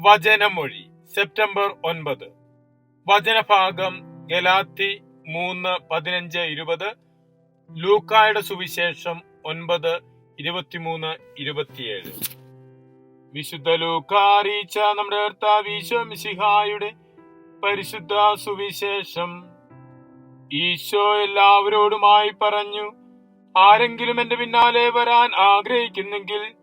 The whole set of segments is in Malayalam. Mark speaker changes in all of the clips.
Speaker 1: വചനമൊഴി സെപ്റ്റംബർ ഒൻപത്. വചനഭാഗം ഗലാത്തി മൂന്ന് പതിനഞ്ച് ഇരുപത്. ലൂക്കായുടെ സുവിശേഷം ഒൻപത് ഇരുപത്തിമൂന്ന് ഇരുപത്തിയേഴ്. വിശുദ്ധ ലൂക്ക അറിയിച്ച നമ്മുടെ കർത്താവ് പരിശുദ്ധ സുവിശേഷം. ഈശോ എല്ലാവരോടുമായി പറഞ്ഞു ആരെങ്കിലും എന്റെ പിന്നാലെ വരാൻ ആഗ്രഹിക്കുന്നെങ്കിൽ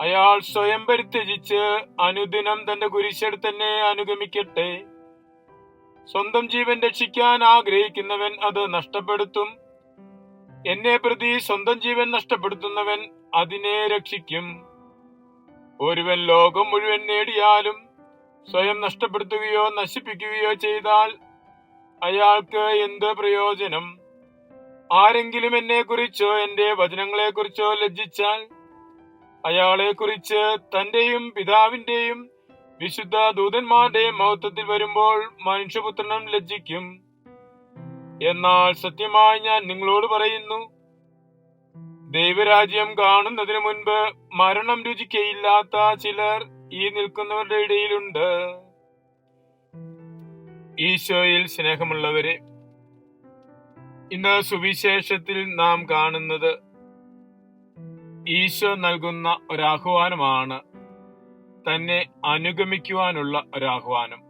Speaker 1: അയാൾ സ്വയം പരിത്യജിച്ച് അനുദിനം തന്റെ കുരിശെടുത്ത് തന്നെ അനുഗമിക്കട്ടെ. സ്വന്തം ജീവൻ രക്ഷിക്കാൻ ആഗ്രഹിക്കുന്നവൻ അത് നഷ്ടപ്പെടുത്തും. എന്നെ പ്രതി സ്വന്തം ജീവൻ നഷ്ടപ്പെടുത്തുന്നവൻ അതിനെ രക്ഷിക്കും. ഒരുവൻ ലോകം മുഴുവൻ നേടിയാലും സ്വയം നഷ്ടപ്പെടുത്തുകയോ നശിപ്പിക്കുകയോ ചെയ്താൽ അയാൾക്ക് എന്ത് പ്രയോജനം? ആരെങ്കിലും എന്നെ കുറിച്ചോ എന്റെ വചനങ്ങളെ കുറിച്ചോ ലജ്ജിച്ചാൽ അയാളെ കുറിച്ച് തന്റെയും പിതാവിന്റെയും വിശുദ്ധ ദൂതന്മാരുടെയും മഹത്വത്തിൽ വരുമ്പോൾ മനുഷ്യപുത്രനും ലജ്ജിക്കും. എന്നാൽ സത്യമായി ഞാൻ നിങ്ങളോട് പറയുന്നു ദൈവരാജ്യം കാണുന്നതിന് മുൻപ് മരണം രുചിക്കയില്ലാത്ത ചിലർ ഈ നിൽക്കുന്നവരുടെ ഇടയിലുണ്ട്. ഈശോയിൽ സ്നേഹമുള്ളവരെ ഇന്ന് സുവിശേഷത്തിൽ നാം കാണുന്നത് ഈശോ നൽകുന്ന ഒരാഹ്വാനമാണ് തന്നെ അനുഗമിക്കുവാനുള്ള ഒരാഹ്വാനം.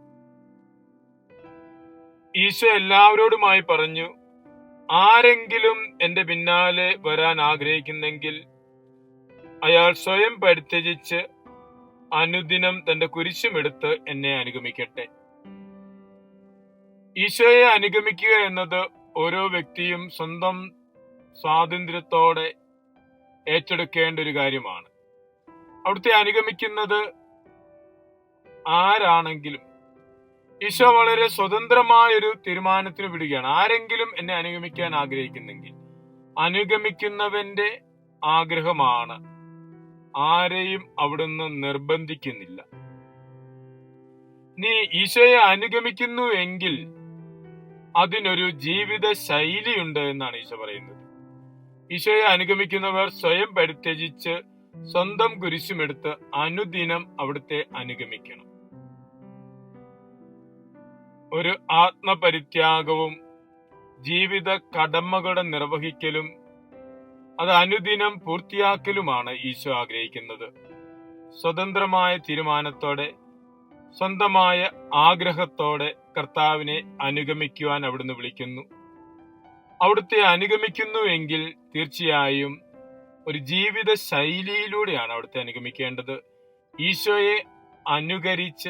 Speaker 1: ഈശോ എല്ലാവരോടുമായി പറഞ്ഞു ആരെങ്കിലും എന്റെ പിന്നാലെ വരാൻ ആഗ്രഹിക്കുന്നെങ്കിൽ അയാൾ സ്വയം പരിത്യജിച്ച് അനുദിനം തന്റെ കുരിശുമെടുത്ത് എന്നെ അനുഗമിക്കട്ടെ. ഈശോയെ അനുഗമിക്കുക എന്നത് ഓരോ വ്യക്തിയും സ്വന്തം സ്വാതന്ത്ര്യത്തോടെ ഏറ്റെടുക്കേണ്ട ഒരു കാര്യമാണ്. അവിടുത്തെ അനുഗമിക്കുന്നത് ആരാണെങ്കിലും ഈശോ വളരെ സ്വതന്ത്രമായ ഒരു തീരുമാനത്തിന് വിടുകയാണ്. ആരെങ്കിലും എന്നെ അനുഗമിക്കാൻ ആഗ്രഹിക്കുന്നെങ്കിൽ അനുഗമിക്കുന്നവന്റെ ആഗ്രഹമാണ്. ആരെയും അവിടുന്ന് നിർബന്ധിക്കുന്നില്ല. നീ ഈശോയെ അനുഗമിക്കുന്നു എങ്കിൽ അതിനൊരു ജീവിത ശൈലിയുണ്ട് എന്നാണ് ഈശോ പറയുന്നത്. ഈശോയെ അനുഗമിക്കുന്നവർ സ്വയം പരിത്യജിച്ച് സ്വന്തം കുരിശുമെടുത്ത് അനുദിനം അവിടുത്തെ അനുഗമിക്കണം. ഒരു ആത്മപരിത്യാഗവും ജീവിത കടമകളുടെ നിർവഹിക്കലും അത് അനുദിനം പൂർത്തിയാക്കലുമാണ് ഈശോ ആഗ്രഹിക്കുന്നത്. സ്വതന്ത്രമായ തീരുമാനത്തോടെ സ്വന്തമായ ആഗ്രഹത്തോടെ കർത്താവിനെ അനുഗമിക്കുവാൻ അവിടുന്ന് വിളിക്കുന്നു. അവിടുത്തെ അനുഗമിക്കുന്നു എങ്കിൽ തീർച്ചയായും ഒരു ജീവിത ശൈലിയിലൂടെയാണ് അവിടുത്തെ അനുഗമിക്കേണ്ടത്. ഈശോയെ അനുകരിച്ച്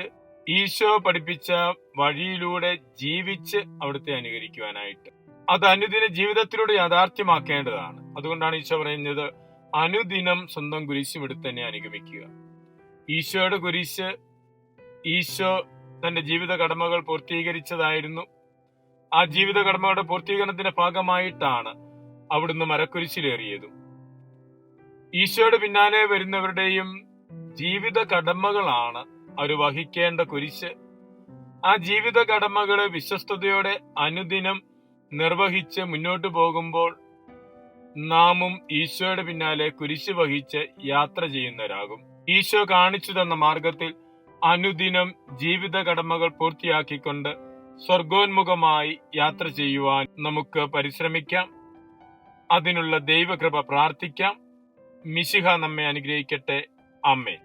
Speaker 1: ഈശോ പഠിപ്പിച്ച വഴിയിലൂടെ ജീവിച്ച് അവിടുത്തെ അനുകരിക്കുവാനായിട്ട്. അത് അനുദിന ജീവിതത്തിലൂടെ യാഥാർത്ഥ്യമാക്കേണ്ടതാണ്. അതുകൊണ്ടാണ് ഈശോ പറയുന്നത് അനുദിനം സ്വന്തം കുരിശും എടുത്ത് തന്നെ അനുഗമിക്കുക. ഈശോയുടെ കുരിശ് ഈശോ തന്റെ ജീവിത കടമകൾ പൂർത്തീകരിച്ചതായിരുന്നു. ആ ജീവിത കടമകളുടെ പൂർത്തീകരണത്തിന്റെ ഭാഗമായിട്ടാണ് അവിടുന്ന് മരക്കുരിശിലേറിയതും. ഈശോയുടെ പിന്നാലെ വരുന്നവരുടെയും ജീവിത കടമകളാണ് അവർ വഹിക്കേണ്ട കുരിശ്. ആ ജീവിത കടമകൾ വിശ്വസ്തയോടെ അനുദിനം നിർവഹിച്ച് മുന്നോട്ടു പോകുമ്പോൾ നാമും ഈശോയുടെ പിന്നാലെ കുരിശ് വഹിച്ച് യാത്ര ചെയ്യുന്നവരാകും. ഈശോ കാണിച്ചു തന്ന മാർഗത്തിൽ അനുദിനം ജീവിത കടമകൾ പൂർത്തിയാക്കിക്കൊണ്ട് സ്വർഗോന്മുഖമായി യാത്ര ചെയ്യുവാൻ നമുക്ക് പരിശ്രമിക്കാം. അതിനുള്ള ദൈവകൃപ പ്രാർത്ഥിക്കാം. മിശിഹ നമ്മെ അനുഗ്രഹിക്കട്ടെ. അമ്മേ